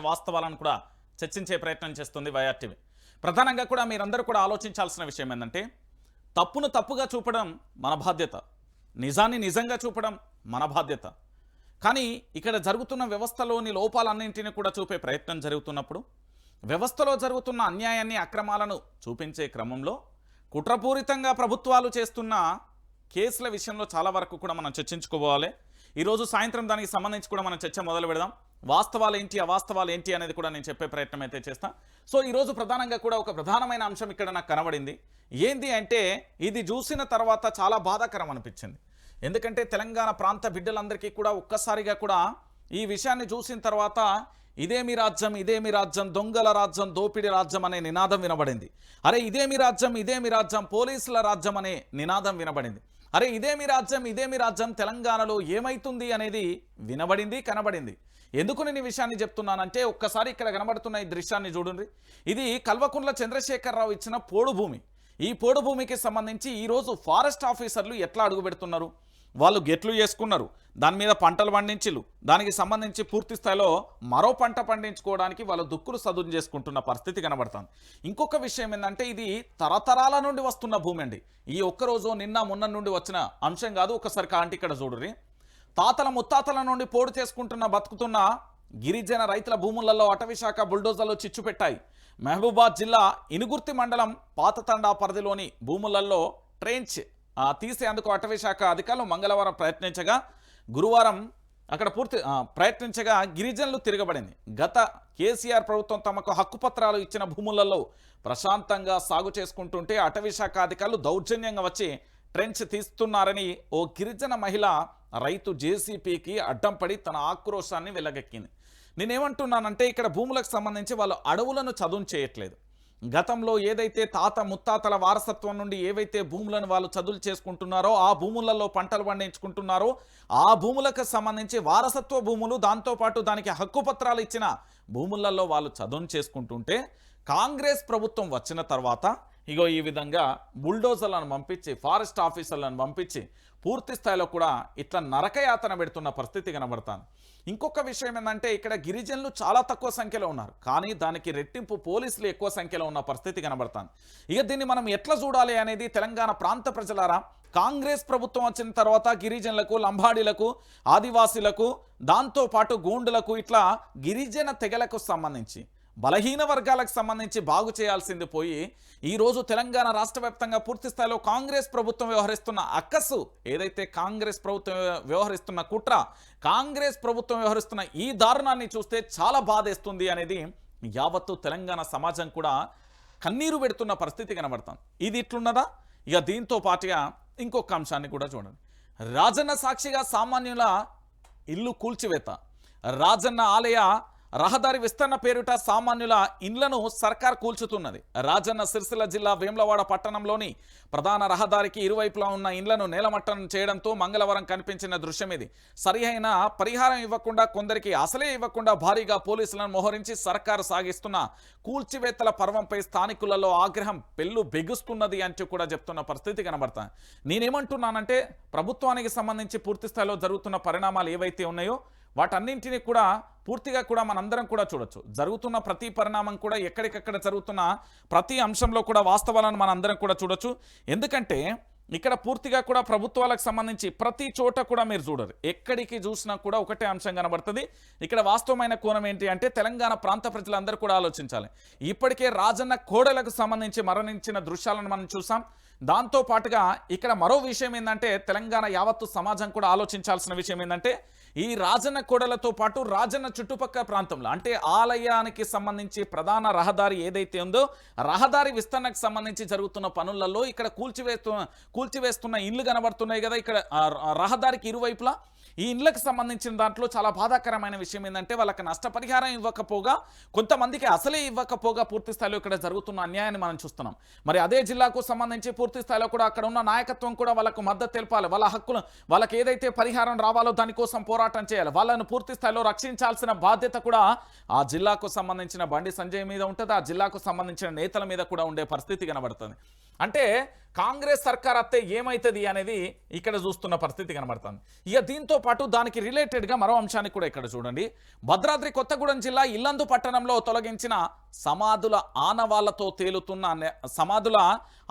వాస్తవాలను కూడా చర్చించే ప్రయత్నం చేస్తుంది వైఆర్టీవీ. ప్రధానంగా కూడా మీరందరూ కూడా ఆలోచించాల్సిన విషయం ఏంటంటే తప్పును తప్పుగా చూపడం మన బాధ్యత. నిజాన్ని నిజంగా చూపడం మన బాధ్యత. కానీ ఇక్కడ జరుగుతున్న వ్యవస్థలోని లోపాలన్నింటినీ కూడా చూపే ప్రయత్నం జరుగుతున్నప్పుడు వ్యవస్థలో జరుగుతున్న అన్యాయాన్ని అక్రమాలను చూపించే క్రమంలో కుట్రపూరితంగా ప్రభుత్వాలు చేస్తున్న కేసుల విషయంలో చాలా వరకు కూడా మనం చర్చించుకోవాలి. ఈరోజు సాయంత్రం దానికి సంబంధించి కూడా మనం చర్చ మొదలు పెడదాం. వాస్తవాలు ఏంటి అవాస్తవాలు ఏంటి అనేది కూడా నేను చెప్పే ప్రయత్నం అయితే చేస్తాను సో ఈరోజు ప్రధానంగా కూడా ఒక ప్రధానమైన అంశం ఇక్కడ నాకు కనబడింది. ఏంది అంటే ఇది చూసిన తర్వాత చాలా బాధాకరం అనిపించింది. ఎందుకంటే తెలంగాణ ప్రాంత బిడ్డలందరికీ కూడా ఒక్కసారిగా కూడా ఈ విషయాన్ని చూసిన తర్వాత ఇదేమి రాజ్యం ఇదేమి రాజ్యం దొంగల రాజ్యం దోపిడి రాజ్యం అనే నినాదం వినబడింది. అరే ఇదేమి రాజ్యం ఇదేమి రాజ్యం పోలీసుల రాజ్యం అనే నినాదం వినబడింది. అరే ఇదేమి రాజ్యం ఇదేమి రాజ్యం తెలంగాణలో ఏమైతుంది అనేది వినబడింది కనబడింది. ఎందుకు నేను ఈ విషయాన్ని చెప్తున్నానంటే ఒక్కసారి ఇక్కడ కనబడుతున్న ఈ దృశ్యాన్ని చూడండి. ఇది కల్వకుంట్ల చంద్రశేఖరరావు ఇచ్చిన పోడు భూమి ఈ పోడు భూమికి సంబంధించి ఈరోజు ఫారెస్ట్ ఆఫీసర్లు ఎట్లా అడుగు పెడుతున్నారు వాళ్ళు గెట్లు చేసుకున్నారు. దాని మీద పంటలు పండించిలు దానికి సంబంధించి పూర్తి స్థాయిలో మరో పంట పండించుకోవడానికి వాళ్ళ దుక్కులు సదును చేసుకుంటున్న పరిస్థితి కనబడుతుంది. ఇంకొక విషయం ఏంటంటే ఇది తరతరాల నుండి వస్తున్న భూమి అండి. ఈ ఒక్కరోజు నిన్న మొన్న నుండి వచ్చిన అంశం కాదు. ఒకసారి కాంటి ఇక్కడ చూడుర్రి. తాతల ముత్తాతల నుండి పోడు చేసుకుంటున్న బతుకుతున్న గిరిజన రైతుల భూములలో అటవీశాఖ బుల్డోజర్లు చిచ్చు పెట్టాయి. మహబూబాద్ జిల్లా ఇనుగుర్తి మండలం పాతతండా పరిధిలోని భూములలో ట్రెంచ్ తీసేందుకు అటవీ శాఖ అధికారులు మంగళవారం ప్రయత్నించగా గురువారం అక్కడ పూర్తి ప్రయత్నించగా గిరిజనులు తిరగబడింది. గత కేసీఆర్ ప్రభుత్వం తమకు హక్కుపత్రాలు ఇచ్చిన భూములలో ప్రశాంతంగా సాగు చేసుకుంటుంటే అటవీ శాఖ అధికారులు దౌర్జన్యంగా వచ్చి ట్రెంచ్ తీస్తున్నారని ఓ గిరిజన మహిళ రైతు జేసీపీకి అడ్డం పడి తన ఆక్రోశాన్ని వెళ్ళగెక్కింది నేనేమంటున్నానంటే ఇక్కడ భూములకు సంబంధించి వాళ్ళు అడవులను చదువు చేయట్లేదు. గతంలో ఏదైతే తాత ముత్తాతల వారసత్వం నుండి ఏవైతే భూములను వాళ్ళు చదువులు చేసుకుంటున్నారో ఆ భూములలో పంటలు పండించుకుంటున్నారో ఆ భూములకు సంబంధించి వారసత్వ భూములు దాంతోపాటు దానికి హక్కు పత్రాలు ఇచ్చిన భూములలో వాళ్ళు చదువును చేసుకుంటుంటే కాంగ్రెస్ ప్రభుత్వం వచ్చిన తర్వాత ఇగో ఈ విధంగా బుల్డోజర్లను పంపించి ఫారెస్ట్ ఆఫీసర్లను పంపించి పూర్తి స్థాయిలో కూడా ఇట్లా నరకయాతన పెడుతున్న పరిస్థితి కనబడుతుంది. ఇంకొక విషయం ఏంటంటే ఇక్కడ గిరిజనులు చాలా తక్కువ సంఖ్యలో ఉన్నారు. కానీ దానికి రెట్టింపు పోలీసులు ఎక్కువ సంఖ్యలో ఉన్న పరిస్థితి కనబడుతుంది. ఇక దీన్ని మనం ఎట్లా చూడాలి అనేది తెలంగాణ ప్రాంత ప్రజలారా? కాంగ్రెస్ ప్రభుత్వం వచ్చిన తర్వాత గిరిజనులకు లంబాడీలకు ఆదివాసీలకు దాంతోపాటు గూండులకు ఇట్లా గిరిజన తెగలకు సంబంధించి బలహీన వర్గాలకు సంబంధించి బాగు చేయాల్సింది పోయి ఈరోజు తెలంగాణ రాష్ట్ర వ్యాప్తంగా పూర్తి స్థాయిలో కాంగ్రెస్ ప్రభుత్వం వ్యవహరిస్తున్న అక్కసు ఏదైతే కాంగ్రెస్ ప్రభుత్వం వ్యవహరిస్తున్న కుట్ర కాంగ్రెస్ ప్రభుత్వం వ్యవహరిస్తున్న ఈ దారుణాన్ని చూస్తే చాలా బాధేస్తుంది అనేది యావత్తు తెలంగాణ సమాజం కూడా కన్నీరు పెడుతున్న పరిస్థితి కనబడుతుంది ఇది ఇట్లున్నదా? ఇక దీంతో పాటుగా ఇంకొక అంశాన్ని కూడా చూడండి. రాజన్న సాక్షిగా సామాన్యుల ఇల్లు కూల్చివేత. రాజన్న ఆలయ రహదారి విస్తరణ పేరిట సామాన్యుల ఇండ్లను సర్కార్ కూల్చుతున్నది. రాజన్న సిరిసిల్ల జిల్లా వేములవాడ పట్టణంలోని ప్రధాన రహదారికి ఇరువైపులా ఉన్న ఇండ్లను నేలమట్టం చేయడంతో మంగళవారం కనిపించిన దృశ్యం ఇది సరియైన పరిహారం ఇవ్వకుండా కొందరికి అసలే ఇవ్వకుండా భారీగా పోలీసులను మోహరించి సర్కారు సాగిస్తున్న కూల్చివేతల పర్వంపై స్థానికులలో ఆగ్రహం పెళ్ళు బెగుస్తున్నది అంటూ కూడా చెప్తున్న పరిస్థితి కనబడతాయి నేనేమంటున్నానంటే ప్రభుత్వానికి సంబంధించి పూర్తి స్థాయిలో జరుగుతున్న పరిణామాలు ఏవైతే ఉన్నాయో వాటన్నింటినీ కూడా పూర్తిగా కూడా మనందరం కూడా చూడొచ్చు. జరుగుతున్న ప్రతి పరిణామం కూడా ఎక్కడికక్కడ జరుగుతున్న ప్రతి అంశంలో కూడా వాస్తవాలను మనందరం కూడా చూడొచ్చు. ఎందుకంటే ఇక్కడ పూర్తిగా కూడా ప్రభుత్వాలకు సంబంధించి ప్రతి చోట కూడా మీరు చూడరు. ఎక్కడికి చూసినా కూడా ఒకటే అంశం కనబడుతుంది. ఇక్కడ వాస్తవమైన కోణం ఏంటి అంటే తెలంగాణ ప్రాంత ప్రజలందరూ కూడా ఆలోచించాలి. ఇప్పటికే రాజన్న కోడలకు సంబంధించి మరణించిన దృశ్యాలను మనం చూసాం. దాంతో పాటుగా ఇక్కడ మరో విషయం ఏంటంటే తెలంగాణ యావత్తు సమాజం కూడా ఆలోచించాల్సిన విషయం ఏంటంటే ఈ రాజన్న కోడలతో పాటు రాజన్న చుట్టుపక్కల ప్రాంతంలో అంటే ఆలయానికి సంబంధించి ప్రధాన రహదారి ఏదైతే ఉందో రహదారి విస్తరణకు సంబంధించి జరుగుతున్న పనులలో ఇక్కడ కూల్చివేస్తున్న కూల్చివేస్తున్న ఇండ్లు కనబడుతున్నాయి కదా ఇక్కడ రహదారికి ఇరువైపులా. ఈ ఇండ్లకు సంబంధించిన దాంట్లో చాలా బాధాకరమైన విషయం ఏంటంటే వాళ్ళకి నష్టపరిహారం ఇవ్వకపోగా కొంతమందికి అసలే ఇవ్వకపోగా పూర్తి స్థాయిలో ఇక్కడ జరుగుతున్న అన్యాయాన్ని మనం చూస్తున్నాం. మరి అదే జిల్లాకు సంబంధించి పూర్తి పూర్తి స్థాయిలో కూడా అక్కడ ఉన్న నాయకత్వం కూడా వాళ్ళకు మద్దతు తెలపాలి. వాళ్ళ హక్కులు వాళ్ళకి ఏదైతే పరిహారం రావాలో దానికోసం పోరాటం చేయాలి. వాళ్ళను పూర్తి స్థాయిలో రక్షించాల్సిన బాధ్యత కూడా ఆ జిల్లాకు సంబంధించిన బండి సంజయ్ మీద ఉంటుంది. ఆ జిల్లాకు సంబంధించిన నేతల మీద కూడా ఉండే పరిస్థితి కనబడుతుంది. అంటే కాంగ్రెస్ సర్కార్ అత్తే ఏమవుతుంది అనేది ఇక్కడ చూస్తున్న పరిస్థితి కనబడుతుంది. ఇక దీంతో పాటు దానికి రిలేటెడ్గా మరో అంశాన్ని కూడా ఇక్కడ చూడండి. భద్రాద్రి కొత్తగూడెం జిల్లా ఇల్లందు పట్టణంలో తొలగించిన సమాధుల ఆనవాళ్ళతో తేలుతున్న సమాధుల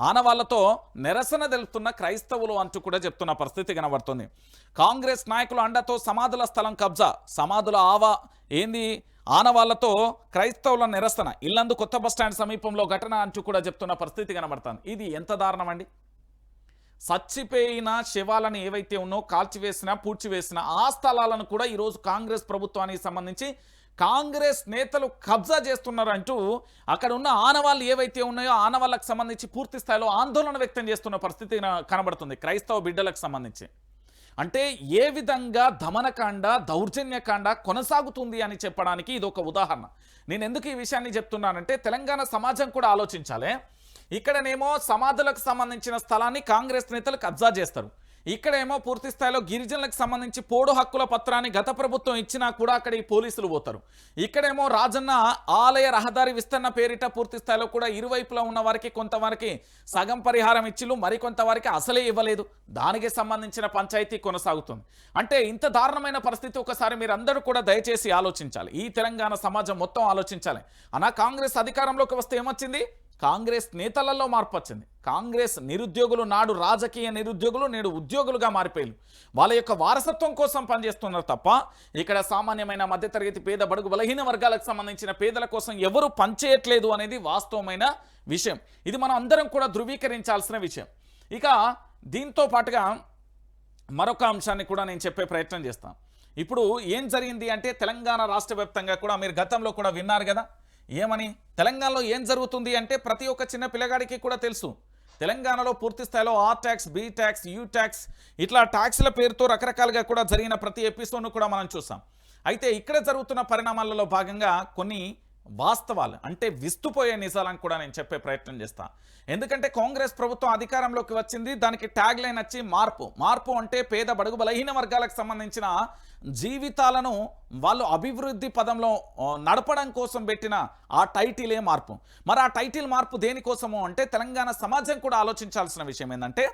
ఆనవాళ్ళతో నిరసన తెలుపుతున్న క్రైస్తవులు అంటూ కూడా చెప్తున్న పరిస్థితి కనబడుతుంది. కాంగ్రెస్ నాయకుల అండతో సమాధుల స్థలం కబ్జా సమాధుల ఆవా ఏంది? ఆనవాళ్ళతో క్రైస్తవుల నిరసన. ఇల్లందు కొత్త బస్టాండ్ సమీపంలో ఘటన అంటూ కూడా చెప్తున్న పరిస్థితి కనబడుతుంది. ఇది ఎంత దారుణం అండి? చచ్చిపోయిన శవాలను ఏవైతే ఉన్నో కాల్చివేసినా పూడ్చివేసినా ఆ స్థలాలను కూడా ఈరోజు కాంగ్రెస్ ప్రభుత్వానికి సంబంధించి కాంగ్రెస్ నేతలు కబ్జా చేస్తున్నారంటూ అక్కడ ఉన్న ఆనవాళ్ళు ఏవైతే ఉన్నాయో ఆనవాళ్ళకు సంబంధించి పూర్తి స్థాయిలో ఆందోళన వ్యక్తం చేస్తున్న పరిస్థితి కనబడుతుంది. క్రైస్తవ బిడ్డలకు సంబంధించి. అంటే ఏ విధంగా దమనకాండ దౌర్జన్యకాండ కొనసాగుతుంది అని చెప్పడానికి ఇది ఒక ఉదాహరణ. నేను ఎందుకు ఈ విషయాన్ని చెప్తున్నానంటే తెలంగాణ సమాజం కూడా ఆలోచించాలి. ఇక్కడనేమో సమాధులకు సంబంధించిన స్థలాన్ని కాంగ్రెస్ నేతలు కబ్జా చేస్తారు. ఇక్కడేమో పూర్తి స్థాయిలో గిరిజనులకు సంబంధించి పోడు హక్కుల పత్రాన్ని గత ప్రభుత్వం ఇచ్చినా కూడా అక్కడ ఈ పోలీసులు పోతారు. ఇక్కడేమో రాజన్న ఆలయ రహదారి విస్తరణ పేరిట పూర్తి స్థాయిలో కూడా ఇరువైపులా ఉన్న వారికి కొంతవరకు సగం పరిహారం ఇచ్చిలు మరికొంత వారికి అసలే ఇవ్వలేదు. దానికి సంబంధించిన పంచాయతీ కొనసాగుతుంది. అంటే ఇంత దారుణమైన పరిస్థితి ఒకసారి మీరందరూ కూడా దయచేసి ఆలోచించాలి. ఈ తెలంగాణ సమాజం మొత్తం ఆలోచించాలి. అనా కాంగ్రెస్ అధికారంలోకి వస్తే ఏమొచ్చింది? కాంగ్రెస్ నేతలలో మార్పు వచ్చింది. కాంగ్రెస్ నిరుద్యోగులు నాడు రాజకీయ నిరుద్యోగులు నేడు ఉద్యోగులుగా మారిపోయారు. వాళ్ళ యొక్క వారసత్వం కోసం పనిచేస్తున్నారు తప్ప ఇక్కడ సామాన్యమైన మధ్యతరగతి పేద బడుగు బలహీన వర్గాలకు సంబంధించిన పేదల కోసం ఎవరు పనిచేయట్లేదు అనేది వాస్తవమైన విషయం. ఇది మనం అందరం కూడా ధృవీకరించాల్సిన విషయం. ఇక దీంతో పాటుగా మరొక అంశాన్ని కూడా నేను చెప్పే ప్రయత్నం చేస్తాను. ఇప్పుడు ఏం జరిగింది అంటే తెలంగాణ రాష్ట్ర వ్యాప్తంగా కూడా మీరు గతంలో కూడా విన్నారు కదా. ఏమని? తెలంగాణలో ఏం జరుగుతుంది అంటే ప్రతి ఒక్క చిన్న పిల్లగాడికి కూడా తెలుసు. తెలంగాణలో పూర్తి స్థాయిలో R tax B tax U tax ఇట్లా ట్యాక్స్ల పేరుతో రకరకాలుగా కూడా జరిగిన ప్రతి ఎపిసోడ్ను కూడా మనం చూసాం. అయితే ఇక్కడ జరుగుతున్న పరిణామాలలో భాగంగా కొన్ని వాస్తవాలు అంటే విస్తుపోయే నిజాలను కూడా నేను చెప్పే ప్రయత్నం చేస్తాను ఎందుకంటే కాంగ్రెస్ ప్రభుత్వం అధికారంలోకి వచ్చింది దానికి ట్యాగ్ లైన్ వచ్చి మార్పు. మార్పు అంటే పేద బడుగు బలహీన వర్గాలకు సంబంధించిన జీవితాలను వాళ్ళు అభివృద్ధి పదంలో నడపడం కోసం పెట్టిన ఆ టైటిలే మార్పు. మరి ఆ టైటిల్ మార్పు దేనికోసము అంటే తెలంగాణ సమాజం కూడా ఆలోచించాల్సిన విషయం ఏంటంటే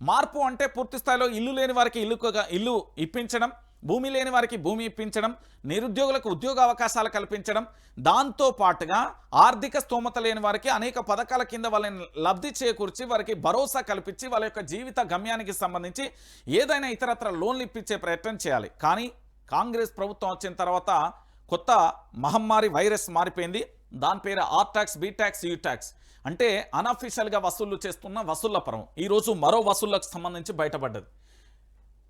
మార్పు అంటే పూర్తి స్థాయిలో ఇల్లు లేని వారికి ఇల్లు ఇల్లు ఇప్పించడం భూమి లేని వారికి భూమి ఇప్పించడం నిరుద్యోగులకు ఉద్యోగ అవకాశాలు కల్పించడం దాంతో పాటుగా ఆర్థిక స్తోమత లేని వారికి అనేక పథకాల కింద వాళ్ళని లబ్ధి చేకూర్చి వారికి భరోసా కల్పించి వాళ్ళ యొక్క జీవిత గమ్యానికి సంబంధించి ఏదైనా ఇతరత్ర లోన్లు ఇప్పించే ప్రయత్నం చేయాలి. కానీ కాంగ్రెస్ ప్రభుత్వం వచ్చిన తర్వాత కొత్త మహమ్మారి వైరస్ మారిపోయింది. దాని పేరు R tax B tax U tax అంటే అన్అఫీషియల్గా వసూళ్ళు చేస్తున్న వసూళ్ళ పరం. ఈరోజు మరో వసూళ్ళకు సంబంధించి బయటపడ్డది.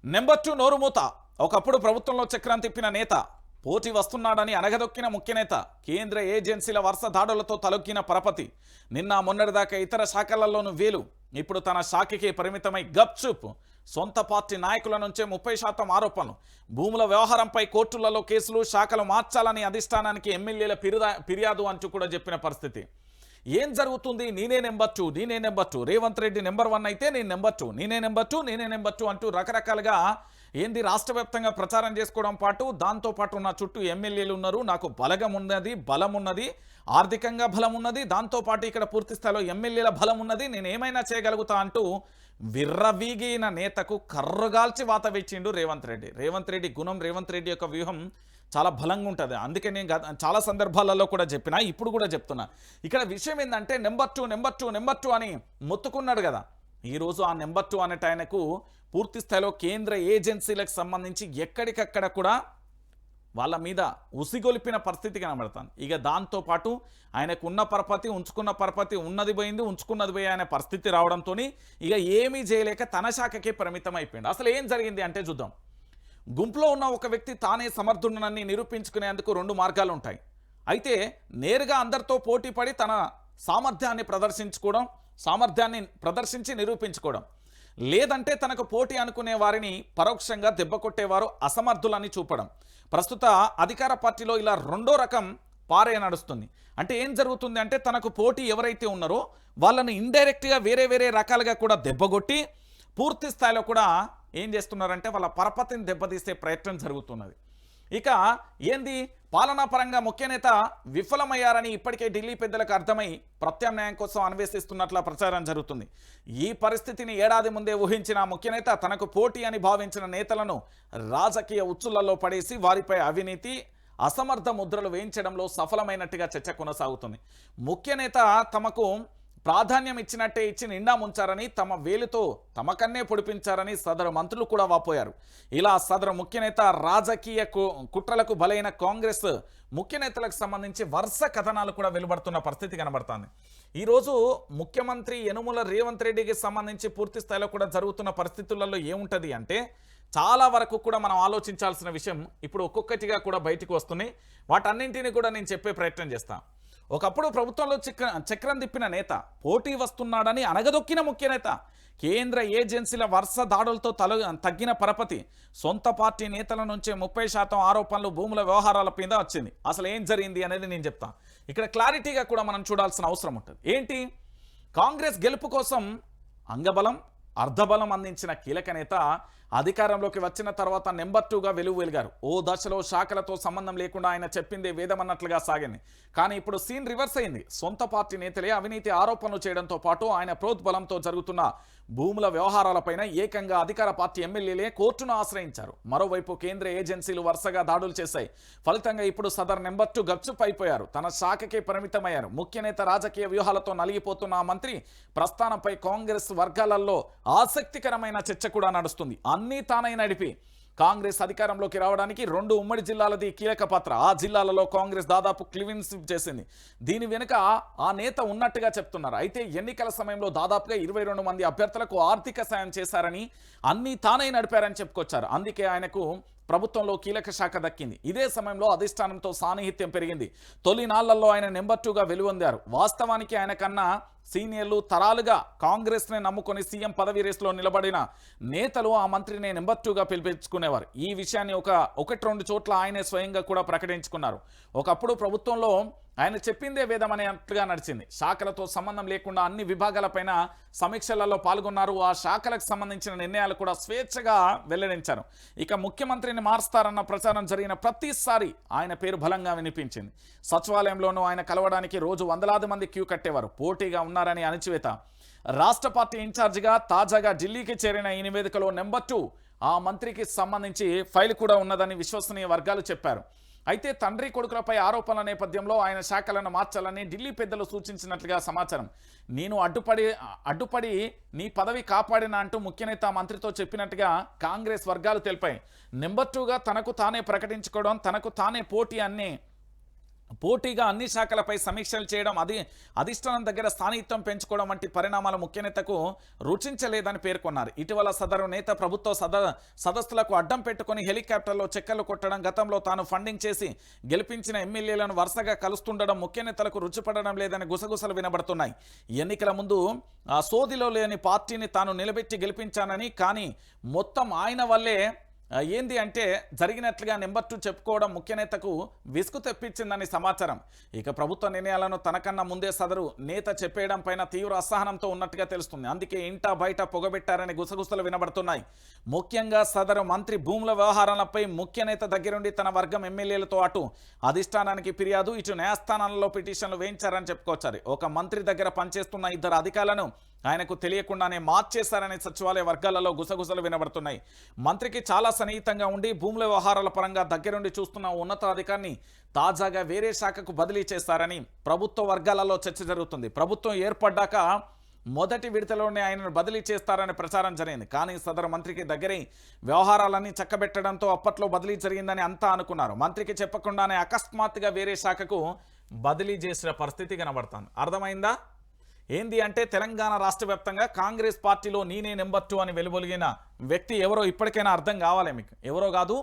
నెంబర్ టూ నోరుమూత. ఒకప్పుడు ప్రభుత్వంలో చక్రం తిప్పిన నేత పోటీ వస్తున్నాడని అనగదొక్కిన ముఖ్య నేత కేంద్ర ఏజెన్సీల వరుస దాడులతో తలొక్కిన పరపతి నిన్న మొన్నటిదాకా ఇతర శాఖలలోనూ వేలు. ఇప్పుడు తన శాఖకే పరిమితమై గప్చుప్ సొంత పార్టీ నాయకుల నుంచే ముప్పై శాతం ఆరోపణలు. భూముల వ్యవహారంపై కోర్టులలో కేసులు శాఖలు మార్చాలని అధిష్టానానికి ఎమ్మెల్యేల ఫిర్యా ఫిర్యాదు అంటూ కూడా చెప్పిన పరిస్థితి. ఏం జరుగుతుంది? నేనే నెంబర్ టూ నేనే number two. Revanth Reddy number one అయితే నేను నెంబర్ టూ. నేనే నెంబర్ టూ నేనే నెంబర్ టూ అంటూ రకరకాలుగా ఏంది రాష్ట్ర వ్యాప్తంగా ప్రచారం చేసుకోవడం పాటు దాంతో పాటు నా చుట్టూ ఎమ్మెల్యేలు ఉన్నారు నాకు బలగం ఉన్నది బలం ఉన్నది ఆర్థికంగా బలం ఉన్నది దాంతోపాటు ఇక్కడ పూర్తి స్థాయిలో ఎమ్మెల్యేల బలం ఉన్నది నేను ఏమైనా చేయగలుగుతా అంటూ విర్రవీగిన నేతకు కర్రగాల్చి వాత వేచిండు రేవంత్ రెడ్డి. రేవంత్ రెడ్డి గుణం రేవంత్ రెడ్డి యొక్క వ్యూహం చాలా బలంగా ఉంటుంది. అందుకే నేను గత- చాలా సందర్భాలలో కూడా చెప్పిన ఇప్పుడు కూడా చెప్తున్నా. ఇక్కడ విషయం ఏంటంటే number two number two number two అని మొత్తుకున్నాడు కదా. ఈరోజు ఆ నెంబర్ టూ అనేట ఆయనకు పూర్తి స్థాయిలో కేంద్ర ఏజెన్సీలకు సంబంధించి ఎక్కడికక్కడ కూడా వాళ్ళ మీద ఉసిగొలిపిన పరిస్థితి కనబడతాను ఇక దాంతో పాటు ఆయనకు ఉన్న పరపతి ఉంచుకున్న పరపతి ఉన్నది పోయింది ఉంచుకున్నది పోయి అనే పరిస్థితి రావడంతో ఇక ఏమీ చేయలేక తన శాఖకే పరిమితం అయిపోయింది. అసలు ఏం జరిగింది అంటే చూద్దాం. గుంపులో ఉన్న ఒక వ్యక్తి తానే సమర్థుడనని నిరూపించుకునేందుకు రెండు మార్గాలు ఉంటాయి. అయితే నేరుగా అందరితో పోటీ పడి తన సామర్థ్యాన్ని ప్రదర్శించుకోవడం సామర్థ్యాన్ని ప్రదర్శించి నిరూపించుకోవడం. లేదంటే తనకు పోటీ అనుకునే వారిని పరోక్షంగా దెబ్బకొట్టేవారు అసమర్థులని చూపడం. ప్రస్తుత అధికార పార్టీలో ఇలా రెండో రకం పారే నడుస్తుంది. అంటే ఏం జరుగుతుంది అంటే తనకు పోటీ ఎవరైతే ఉన్నారో వాళ్ళని ఇండైరెక్ట్గా వేరే వేరే రకాలుగా కూడా దెబ్బగొట్టి పూర్తి స్థాయిలో కూడా ఏం చేస్తున్నారంటే వాళ్ళ పరపతిని దెబ్బతీసే ప్రయత్నం జరుగుతున్నది. ఇక ఏంది? పాలనాపరంగా ముఖ్య నేత విఫలమయ్యారని ఇప్పటికే ఢిల్లీ పెద్దలకు అర్థమై ప్రత్యామ్నాయం కోసం అన్వేషిస్తున్నట్ల ప్రచారం జరుగుతుంది. ఈ పరిస్థితిని ఏడాది ముందే ఊహించిన ముఖ్య నేత తనకు పోటీ అని భావించిన నేతలను రాజకీయ ఉచ్చులలో పడేసి వారిపై అవినీతి అసమర్థ ముద్రలు వేయించడంలో సఫలమైనట్టుగా చర్చ కొనసాగుతుంది. ముఖ్య నేత తమకు ప్రాధాన్యం ఇచ్చినట్టే ఇచ్చి నిండా ముంచారని తమ వేలుతో తమకన్నే పొడిపించారని సదరు మంత్రులు కూడా వాపోయారు. ఇలా సదరు ముఖ్యనేత రాజకీయ కు- కుట్రలకు బలైన కాంగ్రెస్ ముఖ్యనేతలకు సంబంధించి వరుస కథనాలు కూడా వెలువడుతున్న పరిస్థితి కనబడుతోంది. ఈరోజు ముఖ్యమంత్రి యనుమల రేవంత్ రెడ్డికి సంబంధించి పూర్తి స్థాయిలో కూడా జరుగుతున్న పరిస్థితులలో ఏముంటుంది అంటే చాలా వరకు కూడా మనం ఆలోచించాల్సిన విషయం ఇప్పుడు ఒక్కొక్కటిగా కూడా బయటికి వస్తున్నాయి. వాటన్నింటినీ కూడా నేను చెప్పే ప్రయత్నం చేస్తాను ఒకప్పుడు ప్రభుత్వంలో చక్ర చక్రం తిప్పిన నేత పోటీ వస్తున్నాడని అనగదొక్కిన ముఖ్య నేత కేంద్ర ఏజెన్సీల వరుస దాడులతో తల తగ్గిన పరపతి సొంత పార్టీ నేతల నుంచే ముప్పై శాతం ఆరోపణలు భూముల వ్యవహారాల మీద వచ్చింది. అసలు ఏం జరిగింది అనేది నేను చెప్తాను ఇక్కడ క్లారిటీగా కూడా మనం చూడాల్సిన అవసరం ఉంటుంది. ఏంటి? కాంగ్రెస్ గెలుపు కోసం అంగబలం అర్ధబలం అందించిన కీలక నేత అధికారంలోకి వచ్చిన తర్వాత నెంబర్ టూగా వెలుగు వెలిగారు. ఓ దశలో శాఖలతో సంబంధం లేకుండా ఆయన చెప్పిందే వేదమన్నట్లుగా సాగింది. కానీ ఇప్పుడు సీన్ రివర్స్ అయింది. సొంత పార్టీ నేతలే అవినీతి ఆరోపణలు చేయడంతో పాటు ఆయన ప్రోద్బలంతో జరుగుతున్న భూముల వ్యవహారాలపైన ఏకంగా అధికార పార్టీ ఎమ్మెల్యేలే కోర్టును ఆశ్రయించారు. మరోవైపు కేంద్ర ఏజెన్సీలు వరుసగా దాడులు చేశాయి. ఫలితంగా ఇప్పుడు సదర్ నెంబర్ టూ గప్చుప్ అయిపోయారు. తన శాఖకే పరిమితమయ్యారు. ముఖ్య నేత రాజకీయ వ్యూహాలతో నలిగిపోతున్న ఆ మంత్రి ప్రస్థానంపై కాంగ్రెస్ వర్గాలలో ఆసక్తికరమైన చర్చ కూడా నడుస్తుంది. అన్నీ తానై నడిపి కాంగ్రెస్ అధికారంలోకి రావడానికి రెండు ఉమ్మడి జిల్లాలది కీలక పాత్ర. ఆ జిల్లాలలో కాంగ్రెస్ దాదాపు క్లివిన్స్ చేసింది. దీని వెనుక ఆ నేత ఉన్నట్టుగా చెప్తున్నారు. అయితే ఎన్నికల సమయంలో దాదాపుగా ఇరవై రెండు మంది అభ్యర్థులకు ఆర్థిక సాయం చేశారని అన్నీ తానై నడిపారని చెప్పుకొచ్చారు. అందుకే ఆయనకు ప్రభుత్వంలో కీలక శాఖ దక్కింది. ఇదే సమయంలో అధిష్టానంతో సాన్నిహిత్యం పెరిగింది. తొలి నాళ్ళలో ఆయన నెంబర్ టూగా వెలువొందారు. వాస్తవానికి ఆయన కన్నా సీనియర్లు తరాలుగా కాంగ్రెస్ని నమ్ముకొని సీఎం పదవి రేసులో నిలబడిన నేతలు ఆ మంత్రిని నెంబర్ టూగా పిలిపించుకునేవారు. ఈ విషయాన్ని ఒక ఒకటి రెండు చోట్ల ఆయనే స్వయంగా కూడా ప్రకటించుకున్నారు. ఒకప్పుడు ప్రభుత్వంలో ఆయన చెప్పిందే వేదం అనేట్టుగా నడిచింది. శాఖలతో సంబంధం లేకుండా అన్ని విభాగాలపైన సమీక్షలలో పాల్గొన్నారు. ఆ శాఖలకు సంబంధించిన నిర్ణయాలు కూడా స్వేచ్ఛగా వెల్లడించారు. ఇక ముఖ్యమంత్రిని మారుస్తారన్న ప్రచారం జరిగిన ప్రతిసారి ఆయన పేరు బలంగా వినిపించింది. సచివాలయంలోనూ ఆయన కలవడానికి రోజు వందలాది మంది క్యూ కట్టేవారు. పోటీగా ఉన్నారని అణచివేత. రాష్ట్ర పార్టీ ఇన్ఛార్జిగా తాజాగా ఢిల్లీకి చేరిన ఈ నివేదికలో నెంబర్ టూ ఆ మంత్రికి సంబంధించి ఫైల్ కూడా ఉన్నదని విశ్వసనీయ వర్గాలు చెప్పారు. అయితే తండ్రి కొడుకులపై ఆరోపణల నేపథ్యంలో ఆయన శాఖలను మార్చాలని ఢిల్లీ పెద్దలు సూచించినట్లుగా సమాచారం. నేను అడ్డుపడి అడ్డుపడి నీ పదవి కాపాడిన అంటూ ముఖ్యనేత మంత్రితో చెప్పినట్టుగా కాంగ్రెస్ వర్గాలు తెలిపాయి. నెంబర్ టూగా తనకు తానే ప్రకటించుకోవడం తనకు తానే పోటీ అన్ని పోటీగా అన్ని శాఖలపై సమీక్షలు చేయడం అది అధిష్టానం దగ్గర స్థానిత్వం పెంచుకోవడం వంటి పరిణామాల ముఖ్య నేతకు రుచించలేదని పేర్కొన్నారు. ఇటీవల సదరు నేత ప్రభుత్వ సద సదస్సులకు అడ్డం పెట్టుకుని హెలికాప్టర్లో చెక్కలు కొట్టడం గతంలో తాను ఫండింగ్ చేసి గెలిపించిన ఎమ్మెల్యేలను వరుసగా కలుస్తుండడం ముఖ్య నేతలకు రుచిపడడం లేదని గుసగుసలు వినబడుతున్నాయి. ఎన్నికల ముందు ఆ సోదిలో లేని పార్టీని తాను నిలబెట్టి గెలిపించానని కానీ మొత్తం ఆయన వల్లే ఏంది అంటే జరిగినట్లుగా నెంబర్ టూ చెప్పుకోవడం ముఖ్య నేతకు విసుగు తెప్పించిందని సమాచారం. ఇక ప్రభుత్వ నిర్ణయాలను తనకన్నా ముందే సదరు నేత చెప్పేయడం పైన తీవ్ర అసహనంతో ఉన్నట్టుగా తెలుస్తుంది. అందుకే ఇంటా బయట పొగబెట్టారని గుసగుసలు వినబడుతున్నాయి. ముఖ్యంగా సదరు మంత్రి భూముల వ్యవహారాలపై ముఖ్య నేత దగ్గరుండి తన వర్గం ఎమ్మెల్యేలతో అటు అధిష్టానానికి ఫిర్యాదు ఇటు న్యాయస్థానాలలో పిటిషన్లు వేయించారని చెప్పుకోవచ్చు ఒక మంత్రి దగ్గర పనిచేస్తున్న ఇద్దరు అధికారులను ఆయనకు తెలియకుండానే మార్చేశారనే సచివాలయ వర్గాలలో గుసగుసలు వినబడుతున్నాయి. మంత్రికి చాలా సన్నిహితంగా ఉండి భూముల వ్యవహారాల పరంగా దగ్గరుండి చూస్తున్న ఉన్నతాధికారిని తాజాగా వేరే శాఖకు బదిలీ చేస్తారని ప్రభుత్వ వర్గాలలో చర్చ జరుగుతుంది. ప్రభుత్వం ఏర్పడ్డాక మొదటి విడతలోనే ఆయనను బదిలీ చేస్తారనే ప్రచారం జరిగింది. కానీ సదరు మంత్రికి దగ్గరే వ్యవహారాలన్నీ చక్కబెట్టడంతో అప్పట్లో బదిలీ జరిగిందని అంతా అనుకున్నారు. మంత్రికి చెప్పకుండానే అకస్మాత్తుగా వేరే శాఖకు బదిలీ చేసిన పరిస్థితి కనబడుతుంది. అర్థమైందా? ఏంది అంటే తెలంగాణ రాష్ట్ర వ్యాప్తంగా కాంగ్రెస్ పార్టీలో నేనే నెంబర్ టూ అని వెలువలిగిన వ్యక్తి ఎవరో ఇప్పటికైనా అర్థం కావాలి మీకు. ఎవరో కాదు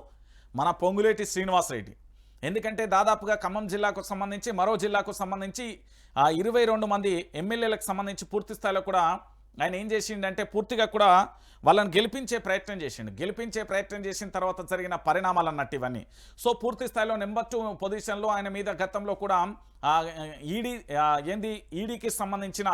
మన పొంగులేటి శ్రీనివాసరెడ్డి. ఎందుకంటే దాదాపుగా ఖమ్మం జిల్లాకు సంబంధించి మరో జిల్లాకు సంబంధించి ఆ ఇరవై రెండు మంది ఎమ్మెల్యేలకు సంబంధించి పూర్తి స్థాయిలో కూడా ఆయన ఏం చేసిండంటే పూర్తిగా కూడా వాళ్ళని గెలిపించే ప్రయత్నం చేసిండు. గెలిపించే ప్రయత్నం చేసిన తర్వాత జరిగిన పరిణామాలు అన్నట్టు ఇవన్నీ. సో పూర్తి స్థాయిలో నెంబర్ టూ పొజిషన్లో ఆయన మీద గతంలో కూడా ఈడీ ఏంది ఈడీకి సంబంధించిన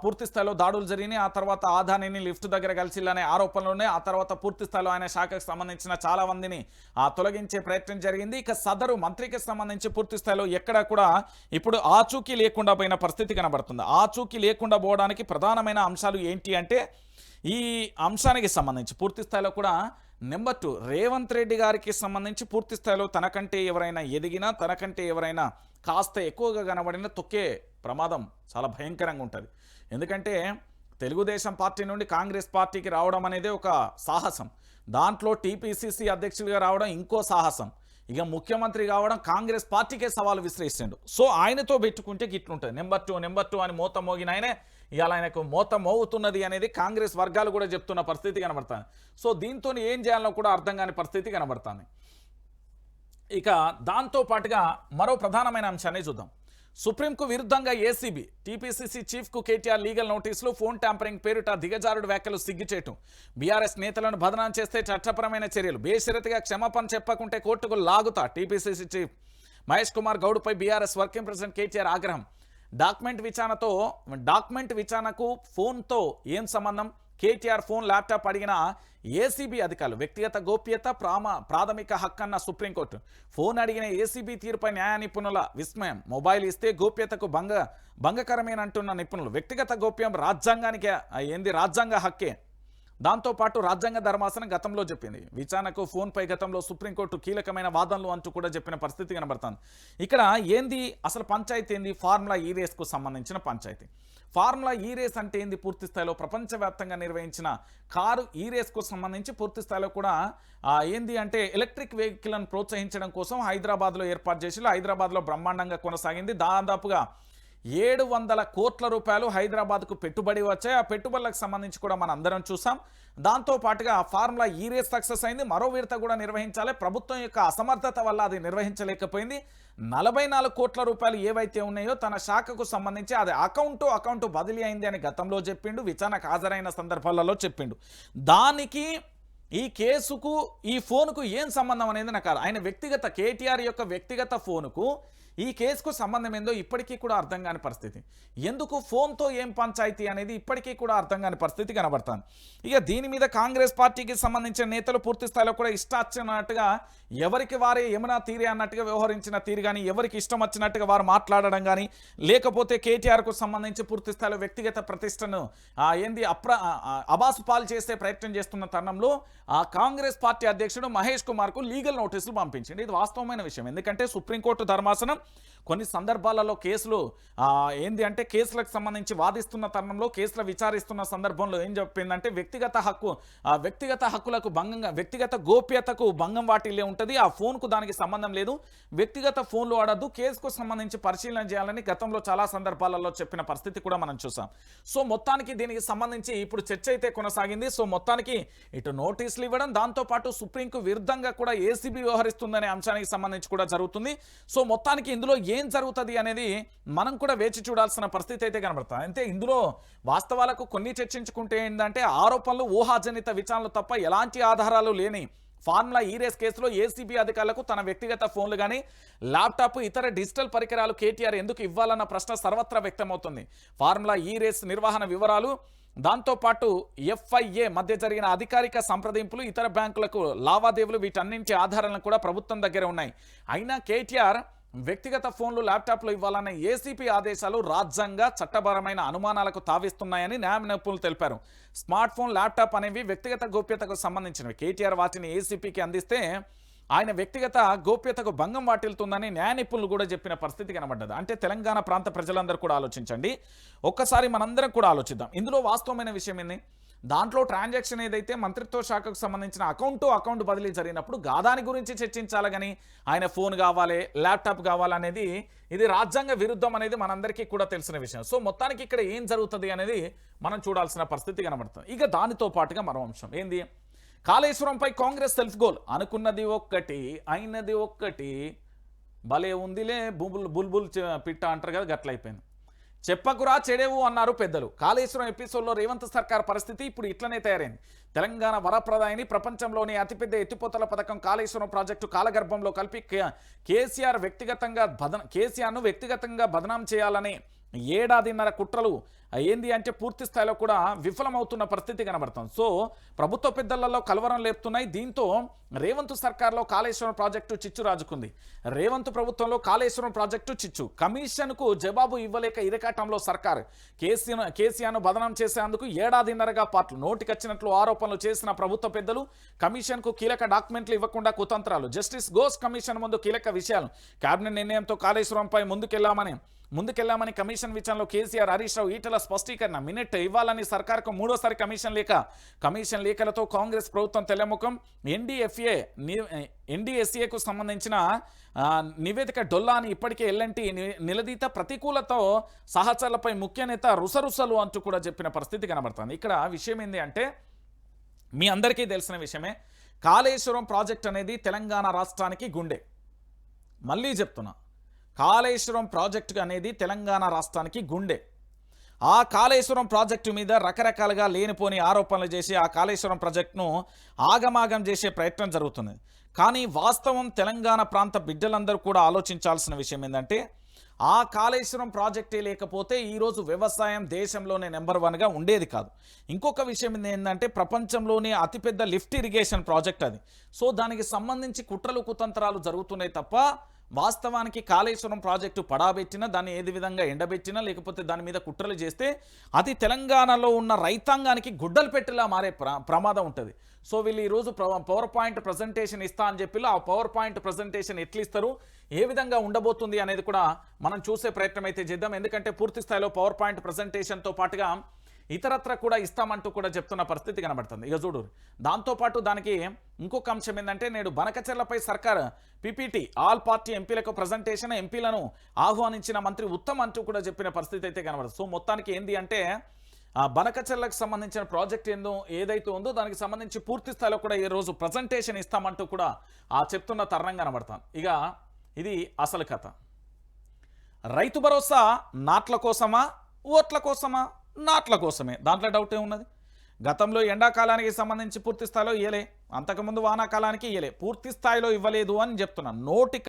పూర్తి స్థాయిలో దాడులు జరిగినాయి. ఆ తర్వాత ఆదానిని లిఫ్ట్ దగ్గర కలిసిల్లనే ఆరోపణలోనే ఆ తర్వాత పూర్తి స్థాయిలో ఆయన శాఖకు సంబంధించిన చాలా మందిని ఆ తొలగించే ప్రయత్నం జరిగింది. ఇక సదరు మంత్రికి సంబంధించి పూర్తి స్థాయిలో ఎక్కడ కూడా ఇప్పుడు ఆచూకీ లేకుండా పోయిన పరిస్థితి కనబడుతుంది. ఆచూకీ లేకుండా పోవడానికి ప్రధానమైన అంశాలు ఏంటి అంటే ఈ అంశానికి సంబంధించి పూర్తి స్థాయిలో కూడా నెంబర్ టూ రేవంత్ రెడ్డి గారికి సంబంధించి పూర్తి స్థాయిలో తనకంటే ఎవరైనా ఎదిగినా తనకంటే ఎవరైనా కాస్త ఎక్కువగా కనబడినా తొక్కే ప్రమాదం చాలా భయంకరంగా ఉంటుంది. ఎందుకంటే తెలుగుదేశం పార్టీ నుండి కాంగ్రెస్ పార్టీకి రావడం అనేది ఒక సాహసం. దాంట్లో టీపీసీసీ అధ్యక్షుడిగా రావడం ఇంకో సాహసం. ఇక ముఖ్యమంత్రి కావడం కాంగ్రెస్ పార్టీకే సవాలు విసిరేసిండు. సో ఆయనతో పెట్టుకుంటే గిట్లుంటుంది. నెంబర్ టూ నెంబర్ టూ అని మూత మోగిన ఆయనే ఇవాళ ఆయనకు మూత మోగుతున్నది అనేది కాంగ్రెస్ వర్గాలు కూడా చెప్తున్న పరిస్థితి కనబడుతుంది. సో దీంతో ఏం చేయాలో కూడా అర్థం కాని పరిస్థితి కనబడుతుంది. ఇక దాంతో పాటుగా మరో ప్రధానమైన అంశాన్ని చూద్దాం. సుప్రీంకు విరుద్ధంగా ఏసీబీ టీపీసీసీ చీఫ్కు కేటీఆర్ లీగల్ నోటీసులు ఫోన్ ట్యాంపరింగ్ పేరిట దిగజారుడు వ్యాఖ్యలు సిగ్గుచేయటం బీఆర్ఎస్ నేతలను బదనాం చేస్తే చట్టపరమైన చర్యలు. బేషరతిగా క్షమాపణ చెప్పకుంటే కోర్టుకు లాగుతా టీపీసీసీ చీఫ్. మహేష్ కుమార్ గౌడ్పై బీఆర్ఎస్ వర్కింగ్ ప్రెసిడెంట్ కేటీఆర్ ఆగ్రహం. డాక్యుమెంట్ విచారణతో డాక్యుమెంట్ విచారణకు ఫోన్తో ఏం సంబంధం? కేటీఆర్ ఫోన్ ల్యాప్టాప్ అడిగిన ఏసీబీ అధికారులు వ్యక్తిగత గోప్యత ప్రామ ప్రాథమిక హక్కన్న సుప్రీంకోర్టు. ఫోన్ అడిగిన ఏసీబీ తీరుపై న్యాయ నిపుణుల విస్మయం. మొబైల్ ఇస్తే గోప్యతకు భంగ భంగకరమేనంటున్న నిపుణులు. వ్యక్తిగత గోప్యం రాజ్యాంగానికి ఏంది రాజ్యాంగ హక్కే? దాంతోపాటు రాజ్యాంగ ధర్మాసనం గతంలో చెప్పింది. విచారణకు ఫోన్పై గతంలో సుప్రీంకోర్టు కీలకమైన వాదనలు అంటూ కూడా చెప్పిన పరిస్థితి కనబడుతుంది. ఇక్కడ ఏంది? అసలు పంచాయతీ ఏంది? ఫార్ములా ఈ రేస్కు సంబంధించిన పంచాయతీ. ఫార్ములా ఈ రేస్ అంటే ఏంది? పూర్తి స్థాయిలో ప్రపంచవ్యాప్తంగా నిర్వహించిన కారు ఈ రేస్కు సంబంధించి పూర్తి స్థాయిలో కూడా ఏంది అంటే ఎలక్ట్రిక్ వెహికల్ను ప్రోత్సహించడం కోసం హైదరాబాద్లో ఏర్పాటు చేసి హైదరాబాద్లో బ్రహ్మాండంగా కొనసాగింది. దాదాపుగా ఏడు వందల కోట్ల రూపాయలు హైదరాబాద్కు పెట్టుబడి వచ్చాయి. ఆ పెట్టుబడులకు సంబంధించి కూడా మనం అందరం చూసాం. దాంతో పాటుగా ఆ ఫార్ములా ఈ రేస్ సక్సెస్ అయింది. మరో విడత కూడా నిర్వహించాలి. ప్రభుత్వం యొక్క అసమర్థత వల్ల అది నిర్వహించలేకపోయింది. నలభై నాలుగు కోట్ల రూపాయలు ఏవైతే ఉన్నాయో తన శాఖకు సంబంధించి అది అకౌంటు అకౌంటు బదిలీ అయింది అని గతంలో చెప్పిండు. విచారణకు హాజరైన సందర్భాలలో చెప్పిండు. దానికి ఈ కేసుకు ఈ ఫోన్కు ఏం సంబంధం అనేది నాకు ఆయన వ్యక్తిగత కేటీఆర్ యొక్క వ్యక్తిగత ఫోనుకు ఈ కేసుకు సంబంధం ఏందో ఇప్పటికీ కూడా అర్థం కాని పరిస్థితి. ఎందుకు ఫోన్తో ఏం పంచాయతీ అనేది ఇప్పటికీ కూడా అర్థం కాని పరిస్థితి కనబడుతుంది. ఇక దీని మీద కాంగ్రెస్ పార్టీకి సంబంధించిన నేతలు పూర్తి స్థాయిలో కూడా ఇష్టాచ్చినట్టుగా ఎవరికి వారే ఏమైనా తీరే అన్నట్టుగా వ్యవహరించిన తీరు కానీ ఎవరికి ఇష్టం వచ్చినట్టుగా వారు మాట్లాడడం కానీ లేకపోతే కేటీఆర్కు సంబంధించి పూర్తి స్థాయిలో వ్యక్తిగత ప్రతిష్టను ఏంది అప్ర అబాసు పాలు చేసే ప్రయత్నం చేస్తున్న తరుణంలో ఆ కాంగ్రెస్ పార్టీ అధ్యక్షుడు మహేష్ కుమార్కు లీగల్ నోటీసులు పంపించింది. ఇది వాస్తవమైన విషయం. ఎందుకంటే సుప్రీంకోర్టు ధర్మాసనం కొన్ని సందర్భాలలో కేసులు ఏంది అంటే కేసులకు సంబంధించి వాదిస్తున్న తరుణంలో కేసులు విచారిస్తున్న సందర్భంలో ఏం చెప్పిందంటే వ్యక్తిగత హక్కు వ్యక్తిగత హక్కులకు భంగంగా వ్యక్తిగత గోప్యతకు భంగం వాటిల్లే ఉంటుంది ఆ ఫోన్కు దానికి సంబంధం లేదు. వ్యక్తిగత ఫోన్లు వాడద్దు కేసుకు సంబంధించి పరిశీలన చేయాలని గతంలో చాలా సందర్భాలలో చెప్పిన పరిస్థితి కూడా మనం చూసాం. సో మొత్తానికి దీనికి సంబంధించి ఇప్పుడు చర్చ అయితే కొనసాగింది. సో మొత్తానికి ఇటు నోటీసులు ఇవ్వడం దాంతోపాటు సుప్రీంకు విరుద్ధంగా కూడా ఏసీబీ వ్యవహరిస్తుందనే అంశానికి సంబంధించి కూడా జరుగుతుంది. సో మొత్తానికి ఇందులో ఏం జరుగుతుంది అనేది మనం కూడా వేచి చూడాల్సిన పరిస్థితి అయితే కనబడుతుంది అంటే ఇందులో వాస్తవాలకు కొన్ని చర్చించుకుంటే ఏంటంటే ఆరోపణలు ఊహాజనిత విచారణలు తప్ప ఎలాంటి ఆధారాలు లేని ఫార్ములా ఈ రేస్ కేసులో ఏసీబీ అధికారులకు తన వ్యక్తిగత ఫోన్లు కానీ ల్యాప్టాప్ ఇతర డిజిటల్ పరికరాలు కేటీఆర్ ఎందుకు ఇవ్వాలన్న ప్రశ్న సర్వత్రా వ్యక్తమవుతుంది. ఫార్ములా ఈ రేస్ నిర్వహణ వివరాలు దాంతోపాటు ఎఫ్ఐఏ మధ్య జరిగిన అధికారిక సంప్రదింపులు ఇతర బ్యాంకులకు లావాదేవీలు వీటన్నింటి ఆధారాలను కూడా ప్రభుత్వం దగ్గర ఉన్నాయి. అయినా కేటీఆర్ వ్యక్తిగత ఫోన్లు ల్యాప్టాప్లు ఇవ్వాలన్న ఏసీపీ ఆదేశాలు రాజ్యాంగ చట్టపరమైన అనుమానాలకు తావిస్తున్నాయని న్యాయ నిపుణులు తెలిపారు. స్మార్ట్ ఫోన్ ల్యాప్టాప్ అనేవి వ్యక్తిగత గోప్యతకు సంబంధించినవి. కేటీఆర్ వాటిని ఏసీపీకి అందిస్తే ఆయన వ్యక్తిగత గోప్యతకు భంగం వాటిల్తుందని న్యాయ నిపుణులు కూడా చెప్పిన పరిస్థితి కనబడ్డది. అంటే తెలంగాణ ప్రాంత ప్రజలందరూ కూడా ఆలోచించండి. ఒక్కసారి మనందరం కూడా ఆలోచిద్దాం. ఇందులో వాస్తవమైన విషయం ఏంది? దాంట్లో ట్రాన్సాక్షన్ ఏదైతే మంత్రిత్వ శాఖకు సంబంధించిన అకౌంట్ అకౌంట్ బదిలీ జరిగినప్పుడు గాదాని గురించి చర్చించాలి కానీ ఆయన ఫోన్ కావాలి ల్యాప్టాప్ కావాలనేది ఇది రాజ్యాంగ విరుద్ధం అనేది మనందరికీ కూడా తెలిసిన విషయం. సో మొత్తానికి ఇక్కడ ఏం జరుగుతుంది అనేది మనం చూడాల్సిన పరిస్థితి కనబడుతుంది. ఇక దానితో పాటుగా మరో అంశం. ఏంది? కాళేశ్వరంపై కాంగ్రెస్ సెల్ఫ్ గోల్. అనుకున్నది ఒక్కటి అయినది ఒక్కటి. భలే ఉందిలే బుబుల్ బుల్బుల్ పిట్ట అంటారు కదా గట్లయిపోయింది. చెప్పకురా చెడేవు అన్నారు పెద్దలు. కాళేశ్వరం ఎపిసోడ్లో రేవంత్ సర్కార్ పరిస్థితి ఇప్పుడు ఇట్లనే తయారైంది. తెలంగాణ వరప్రదాయని ప్రపంచంలోని అతిపెద్ద ఎత్తిపోతల పథకం కాళేశ్వరం ప్రాజెక్టు కాలగర్భంలో కలిపి కేసీఆర్ వ్యక్తిగతంగా బదన కేసీఆర్ను వ్యక్తిగతంగా బదనాం చేయాలని ఏడాదిన్నర కుట్రలు ఏంది అంటే పూర్తి స్థాయిలో కూడా విఫలమవుతున్న పరిస్థితి కనబడుతుంది. సో ప్రభుత్వ పెద్దలలో కలవరం లేపుతున్నాయి. దీంతో రేవంత్ సర్కార్లో కాళేశ్వరం ప్రాజెక్టు చిచ్చు రాజుకుంది. రేవంత్ ప్రభుత్వంలో కాళేశ్వరం ప్రాజెక్టు చిచ్చు. కమిషన్కు జవాబు ఇవ్వలేక ఇరకాటంలో సర్కార్ కేసీఆర్ కేసీఆర్ను బదనం చేసేందుకు ఏడాదిన్నరగా పాటలు నోటికొచ్చినట్లు ఆరోపణలు చేసిన ప్రభుత్వ పెద్దలు కమిషన్కు కీలక డాక్యుమెంట్లు ఇవ్వకుండా కుతంత్రాలు. జస్టిస్ గోస్ కమిషన్ ముందు కీలక విషయాలు. కేబినెట్ నిర్ణయంతో కాళేశ్వరంపై ముందుకెళ్ళామని ముందుకెళ్ళామని కమిషన్ విచారణలో కేసీఆర్ హరీష్ రావు ఈటల స్పష్టీకరణ. మినిట్ ఇవ్వాలని సర్కార్కు మూడోసారి కమిషన్ లేఖ. కమిషన్ లేఖలతో కాంగ్రెస్ ప్రభుత్వం తెల్లముఖం. ఎన్డీఎఫ్ఏ ఎన్డీఎస్ఏకు సంబంధించిన నివేదిక డొల్లా అని ఇప్పటికే ఎల్ఎన్టీ నిలదీత ప్రతికూలతో సహచరులపై ముఖ్య నేత రుసరుసలు అంటూ కూడా చెప్పిన పరిస్థితి కనబడుతుంది. ఇక్కడ విషయం ఏంటి అంటే మీ అందరికీ తెలిసిన విషయమే. కాళేశ్వరం ప్రాజెక్ట్ అనేది తెలంగాణ రాష్ట్రానికి గుండె. మళ్ళీ చెప్తున్నా. కాళేశ్వరం ప్రాజెక్టు అనేది తెలంగాణ రాష్ట్రానికి గుండె. ఆ కాళేశ్వరం ప్రాజెక్టు మీద రకరకాలుగా లేనిపోని ఆరోపణలు చేసి ఆ కాళేశ్వరం ప్రాజెక్టును ఆగమాగం చేసే ప్రయత్నం జరుగుతుంది. కానీ వాస్తవం తెలంగాణ ప్రాంత బిడ్డలందరూ కూడా ఆలోచించాల్సిన విషయం ఏంటంటే ఆ కాళేశ్వరం ప్రాజెక్టే లేకపోతే ఈరోజు వ్యవసాయం దేశంలోనే నెంబర్ వన్గా ఉండేది కాదు. ఇంకొక విషయం ఏంటంటే ప్రపంచంలోనే అతిపెద్ద లిఫ్ట్ ఇరిగేషన్ ప్రాజెక్ట్ అది. సో దానికి సంబంధించి కుట్రలు కుతంత్రాలు జరుగుతున్నాయి తప్ప వాస్తవానికి కాళేశ్వరం ప్రాజెక్టు పడాబెట్టినా దాన్ని ఏది విధంగా ఎండబెట్టినా లేకపోతే దాని మీద కుట్రలు చేస్తే అది తెలంగాణలో ఉన్న రైతాంగానికి గుడ్డలు పెట్టేలా మారే ప్ర ప్రమాదం ఉంటుంది. సో వీళ్ళు ఈరోజు పవర్ పాయింట్ ప్రజెంటేషన్ ఇస్తా అని చెప్పి ఆ పవర్ పాయింట్ ప్రజెంటేషన్ ఎట్లిస్తారు ఏ విధంగా ఉండబోతుంది అనేది కూడా మనం చూసే ప్రయత్నం అయితే చేద్దాం. ఎందుకంటే పూర్తి స్థాయిలో పవర్ పాయింట్ ప్రజెంటేషన్తో పాటుగా ఇతరత్ర కూడా ఇస్తామంటూ కూడా చెప్తున్న పరిస్థితి కనబడుతుంది. ఇక చూడు దాంతోపాటు దానికి ఇంకొక అంశం ఏంటంటే నేడు బనకచెర్లపై సర్కార్ పీపీటీ ఆల్ పార్టీ ఎంపీలకు ప్రజెంటేషన్ ఎంపీలను ఆహ్వానించిన మంత్రి ఉత్తమ్ అంటూ కూడా చెప్పిన పరిస్థితి అయితే కనబడుతుంది. సో మొత్తానికి ఏంది అంటే ఆ బనకచెర్లకు సంబంధించిన ప్రాజెక్ట్ ఏందో ఏదైతే ఉందో దానికి సంబంధించి పూర్తి స్థాయిలో కూడా ఈ రోజు ప్రజెంటేషన్ ఇస్తామంటూ కూడా ఆ చెప్తున్న తరుణం కనబడతాను ఇక ఇది అసలు కథ. రైతు భరోసా నాట్ల కోసమా ఓట్ల కోసమా? నాట్ల కోసమే. దాంట్లో డౌట్ ఏమున్నది? గతంలో ఎండాకాలానికి సంబంధించి పూర్తి స్థాయిలో ఇయ్యలే. అంతకుముందు వానాకాలానికి ఇయ్యలే. పూర్తి స్థాయిలో ఇవ్వలేదు అని చెప్తున్నా. నోటి